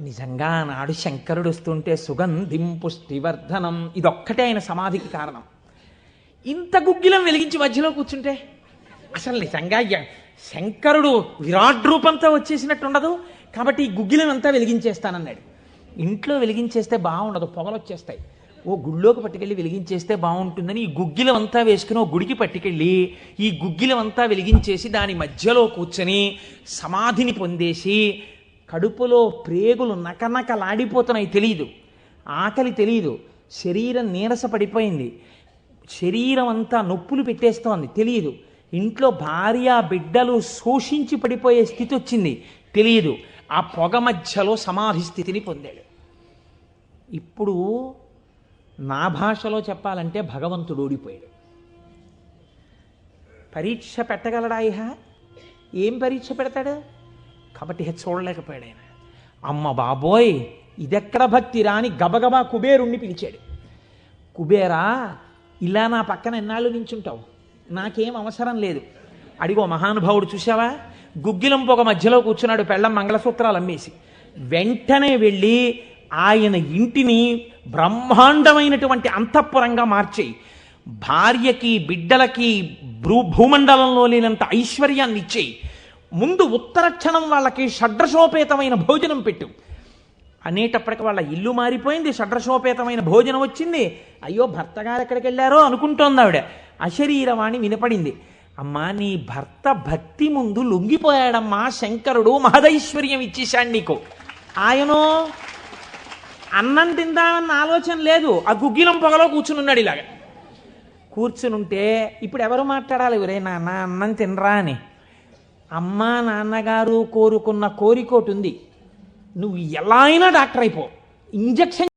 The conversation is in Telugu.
నిజంగా నాడు శంకరుడు వస్తుంటే సుగంధిం పుష్టివర్ధనం ఇదొక్కటే ఆయన సమాధికి కారణం. ఇంత గుగ్గిలం వెలిగించి మధ్యలో కూర్చుంటే అసలు నిజంగా శంకరుడు విరాట్ రూపంతో వచ్చేసినట్టు ఉండదు కాబట్టి ఈ గుగ్గిలం అంతా వెలిగించేస్తానన్నాడు. ఇంట్లో వెలిగించేస్తే బాగుండదు పొగలు వచ్చేస్తాయి ఓ గుళ్ళోకి పట్టుకెళ్ళి వెలిగించేస్తే బాగుంటుందని ఈ గుగ్గిలం అంతా వేసుకుని ఓ గుడికి పట్టుకెళ్ళి ఈ గుగ్గిలం అంతా వెలిగించేసి దాని మధ్యలో కూర్చొని సమాధిని పొందేసి కడుపులో ప్రేగులు నకనకలాడిపోతున్నాయి తెలియదు ఆకలి తెలియదు శరీరం నీరస పడిపోయింది శరీరం అంతా నొప్పులు పెట్టేస్తోంది తెలియదు ఇంట్లో భార్య బిడ్డలు శోషించి పడిపోయే స్థితి వచ్చింది తెలియదు ఆ పొగ మధ్యలో సమాధి స్థితిని పొందాడు. ఇప్పుడు నా భాషలో చెప్పాలంటే భగవంతుడు ఓడిపోయాడు పరీక్ష పెట్టగలడా ఇహ? ఏం పరీక్ష పెడతాడు? కాబట్టి చూడలేకపోయాడు ఆయన అమ్మ బాబోయ్ ఇదెక్కడ భక్తి రాని గబగబా కుబేరుణ్ణి పిలిచాడు. కుబేరా ఇలా నా పక్కన ఎన్నాళ్ళు నించుంటావు? నాకేం అవసరం లేదు. అడిగో మహానుభావుడు చూసావా గుగ్గిలం పొగ మధ్యలో కూర్చున్నాడు పెళ్ళం మంగళసూత్రాలు అమ్మేసి. వెంటనే వెళ్ళి ఆయన ఇంటిని బ్రహ్మాండమైనటువంటి అంతఃపురంగా మార్చేయి. భార్యకి బిడ్డలకి భూ భూమండలంలో లేనంత ఐశ్వర్యాన్ని ఇచ్చేయి ముందు ఉత్తర క్షణం వాళ్ళకి షడ్రశోపేతమైన భోజనం పెట్టు. అనేటప్పటికి వాళ్ళ ఇల్లు మారిపోయింది షడ్రశోపేతమైన భోజనం వచ్చింది. అయ్యో భర్త గారు ఎక్కడికి వెళ్ళారో అనుకుంటోంది ఆవిడ. అశరీరవాణి వినపడింది. అమ్మా నీ భర్త భక్తి ముందు లొంగిపోయాడమ్మా శంకరుడు మహదైశ్వర్యం ఇచ్చేశాడు నీకు. ఆయనో అన్నం తిందామన్న ఆలోచన లేదు. ఆ గుగ్గిలం పొగలో కూర్చుని ఉన్నాడు ఇలాగ. కూర్చునుంటే ఇప్పుడు ఎవరు మాట్లాడాలి? ఎవరైనా నాన్న అన్నం తినరా అని. అమ్మా నాన్నగారు కోరుకున్న కోరికోటి ఉంది నువ్వు ఎలా అయినా డాక్టర్ అయిపో. ఇంజక్షన్